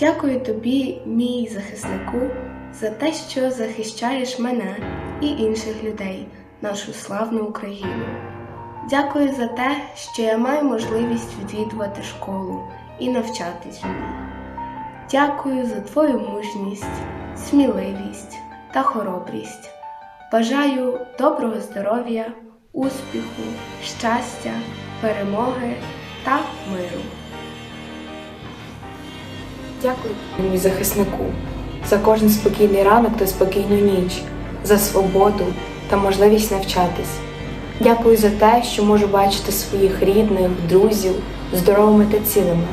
Дякую тобі, мій захиснику, за те, що захищаєш мене і інших людей, нашу славну Україну. Дякую за те, що я маю можливість відвідувати школу і навчатись в ній. Дякую за твою мужність, сміливість та хоробрість. Бажаю доброго здоров'я, успіху, щастя, перемоги та миру. Дякую, мій захиснику, за кожен спокійний ранок та спокійну ніч, за свободу та можливість навчатись. Дякую за те, що можу бачити своїх рідних, друзів здоровими та цілими.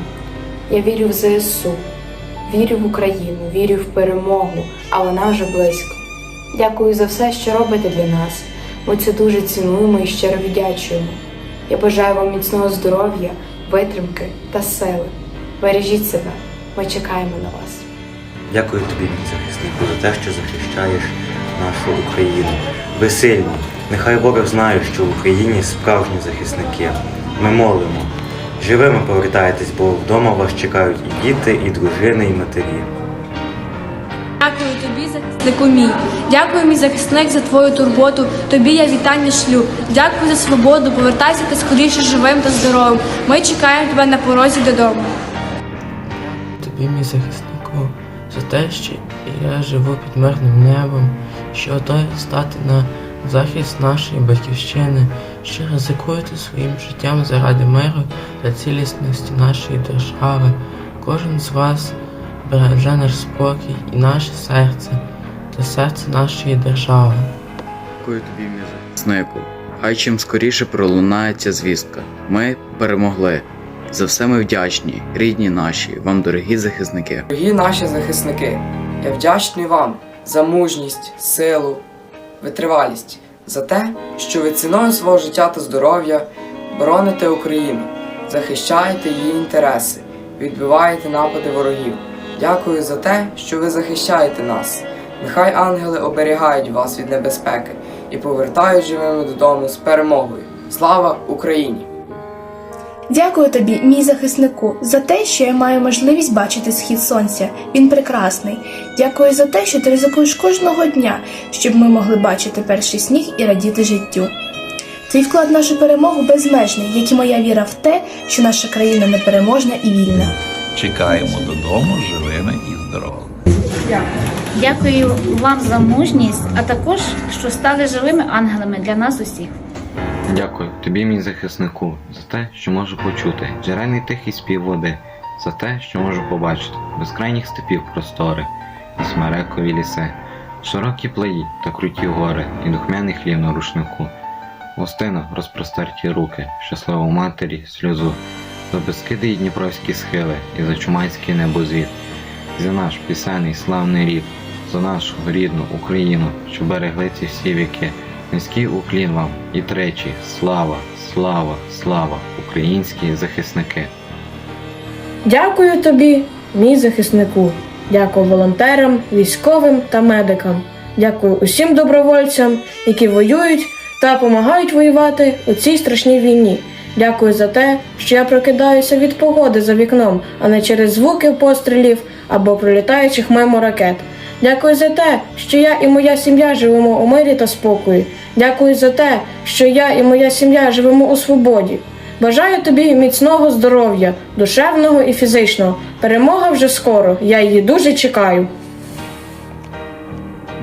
Я вірю в ЗСУ, вірю в Україну, вірю в перемогу, а вона вже близько. Дякую за все, що робите для нас. Ми це дуже цінуємо і щиро віддячуємо. Я бажаю вам міцного здоров'я, витримки та сили. Бережіть себе, ми чекаємо на вас. Дякую тобі, мій захиснику, за те, що захищаєш нашу Україну. Ви сильні. Нехай ворог знає, що в Україні справжні захисники. Ми молимо. Живими повертайтесь, бо вдома вас чекають і діти, і дружини, і матері. Дякую тобі, захиснику мій. Дякую, мій захисник, за твою турботу. Тобі я вітання шлю. Дякую за свободу. Повертайся ти скоріше живим та здоровим. Ми чекаємо тебе на порозі додому. Тобі, мій захиснику, за те, що я живу під мирним небом, що готовий стати на захист нашої батьківщини, що ризикуєте своїм життям заради миру та цілісності нашої держави. Кожен з вас береже наш спокій і наше серце та серце нашої держави. Дякую тобі, мій захиснику. Хай чим скоріше пролунає ця звістка. Ми перемогли. За все ми вдячні, рідні наші, вам дорогі захисники. Дорогі наші захисники, я вдячний вам за мужність, силу, витривалість, за те, що ви ціною свого життя та здоров'я бороните Україну, захищаєте її інтереси, відбиваєте напади ворогів. Дякую за те, що ви захищаєте нас. Нехай ангели оберігають вас від небезпеки і повертають живими додому з перемогою. Слава Україні! Дякую тобі, мій захиснику, за те, що я маю можливість бачити схід сонця. Він прекрасний. Дякую за те, що ти ризикуєш кожного дня, щоб ми могли бачити перший сніг і радіти життю. Твій вклад в нашу перемогу безмежний, як і моя віра в те, що наша країна непереможна і вільна. Чекаємо додому живими і здоровими. Дякую вам за мужність, а також що стали живими ангелами для нас усіх. Дякую тобі, мій захиснику, за те, що можу почути. Джерельний тихий спів води, за те, що можу побачити. Безкрайніх степів простори, і смерекові ліси, широкі плаї та круті гори, і духмяний хлів на рушнику. Гостино розпростерті руки, щасливо матері, сльозу, за безкиди й дніпровські схили, і за чумацький небозвід, за наш пісенний славний рід, за нашу рідну Україну, що берегли ці всі віки. Низький уклін вам і тричі слава, слава, слава, українські захисники. Дякую тобі, мій захиснику. Дякую волонтерам, військовим та медикам. Дякую усім добровольцям, які воюють та допомагають воювати у цій страшній війні. Дякую за те, що я прокидаюся від погоди за вікном, а не через звуки пострілів або пролітаючих мимо ракет. Дякую за те, що я і моя сім'я живемо у мирі та спокої. Дякую за те, що я і моя сім'я живемо у свободі. Бажаю тобі міцного здоров'я, душевного і фізичного. Перемога вже скоро. Я її дуже чекаю.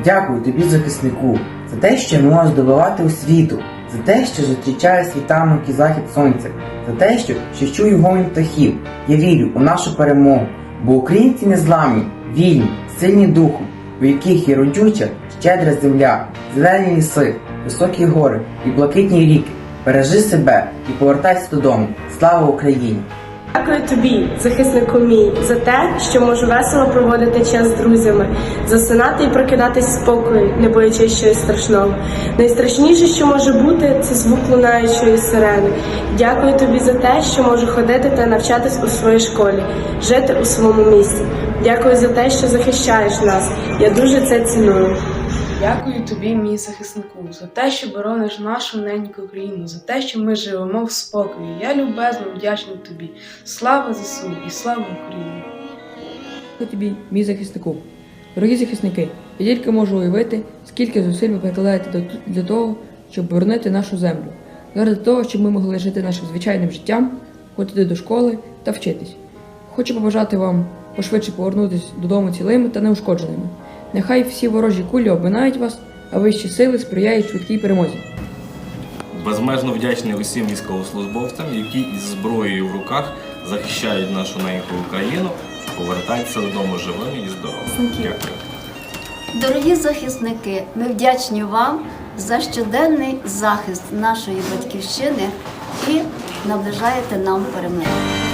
Дякую тобі, захиснику, за те, що не можеш добивати у світу, за те, що зустрічає світанок і захід сонця, за те, що, що чую гомін птахів. Я вірю у нашу перемогу, бо українці незламні, вільні, сильні духом, у яких є родюча, щедра земля, зелені ліси, високі гори і блакитні ріки. Бережи себе і повертайся додому. Слава Україні! Дякую тобі, захиснику мій, за те, що можу весело проводити час з друзями, засинати і прокидатись в спокою, не боячись чогось страшного. Найстрашніше, що може бути, це звук лунаючої сирени. Дякую тобі за те, що можу ходити та навчатись у своїй школі, жити у своєму місті. Дякую за те, що захищаєш нас. Я дуже це ціную. Дякую тобі, мій захиснику, за те, що борониш нашу неньку Україну, за те, що ми живемо в спокої. Я любезно вдячний тобі. Слава ЗСУ і слава Україні! Дякую тобі, мій захиснику. Дорогі захисники, я тільки можу уявити, скільки зусиль ви прикладаєте для того, щоб боронити нашу землю, заради того, щоб ми могли жити нашим звичайним життям, ходити до школи та вчитись. Хочу побажати вам пошвидше повернутися додому цілими та неушкодженими. Нехай всі ворожі кулі обминають вас, а вищі сили сприяють швидкій перемозі. Безмежно вдячний усім військовослужбовцям, які із зброєю в руках захищають нашу неньку Україну, повертаються додому живими і здоровими. Дякую. Дорогі захисники, ми вдячні вам за щоденний захист нашої батьківщини і наближаєте нам перемогу.